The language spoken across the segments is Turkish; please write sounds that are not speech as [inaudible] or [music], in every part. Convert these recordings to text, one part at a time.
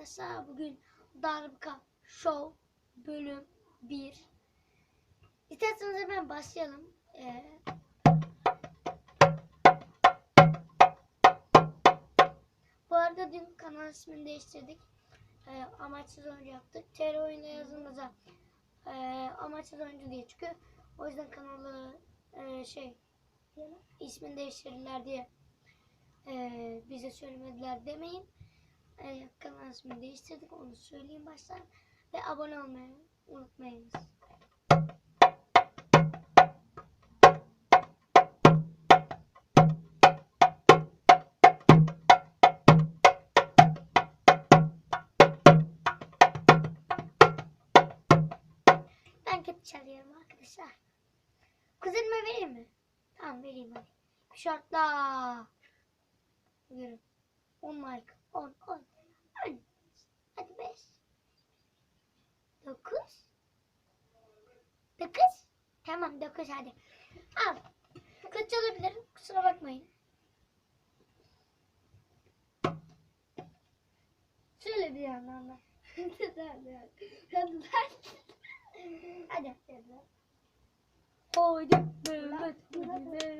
arkadaşlar bugün Darbuka Show bölüm 1. İsterseniz hemen başlayalım. Ee, bu arada dün kanal ismini değiştirdik. Ee, amaçsız oyuncu yaptık. TR oyunda yazımıza e, amaçsız oyuncu diye çıkıyor. O yüzden kanalı e, şey ismini değiştirdiler diye e, bize söylemediler demeyin. E, kanal değiştirdik onu söyleyeyim baştan. Ve abone olmayı unutmayınız. Ben kötü çalıyorum arkadaşlar. Kuzenime vereyim mi? Tamam vereyim hadi. Şartla. Buyurun. 10 like. 10, 10. 10. Hadi 5. 9. 9. Tamam 9 hadi. Al. Kötü olabilir. Kusura bakmayın. Söyle bir yandan [laughs] da. hadi hadi. Hadi. Hadi. Haydi Mehmet, Mehmet.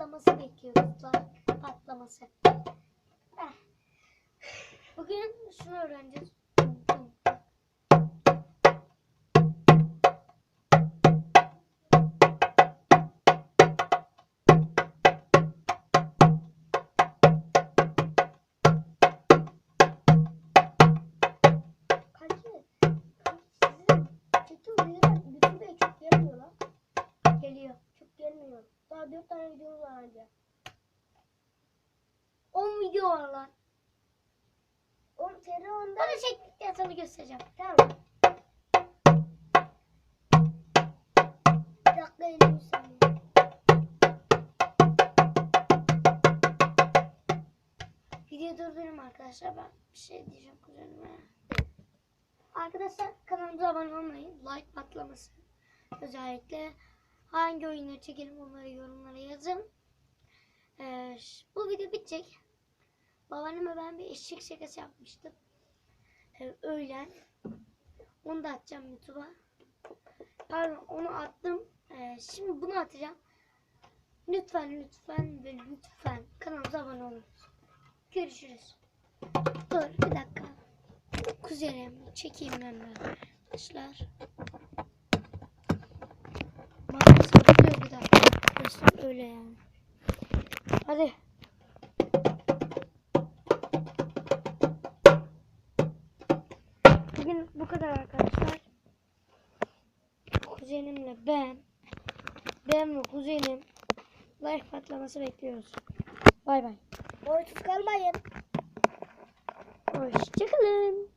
patlaması bekliyoruz. Patlaması. Bugün şunu öğreneceğiz. Daha 4 tane videomuz var anca 10 video var lan. O TR onda Onu çektikten sonra göstereceğim. Tamam Bir dakika 53 saniye Video durdurayım arkadaşlar. Ben bir şey diyeceğim kuzenime. Arkadaşlar kanalımıza abone olmayı, like patlaması özellikle hangi oyunları çekelim onları yorumlara yazın. Ee, bu video bitecek. Babaanneme ben bir eşek şakası yapmıştım. Ee, öğlen. Onu da atacağım YouTube'a. Pardon onu attım. Ee, şimdi bunu atacağım. Lütfen lütfen ve lütfen kanalımıza abone olun. Görüşürüz. Dur bir dakika. Kuzenim çekeyim ben arkadaşlar. Maalesef dur bir dakika. Arkadaşlar öyle yani. Hadi. Bugün bu kadar arkadaşlar. Kuzenimle ben ben ve kuzenim like patlaması bekliyoruz. Bay bay. Boysuz kalmayın Hoşçakalın.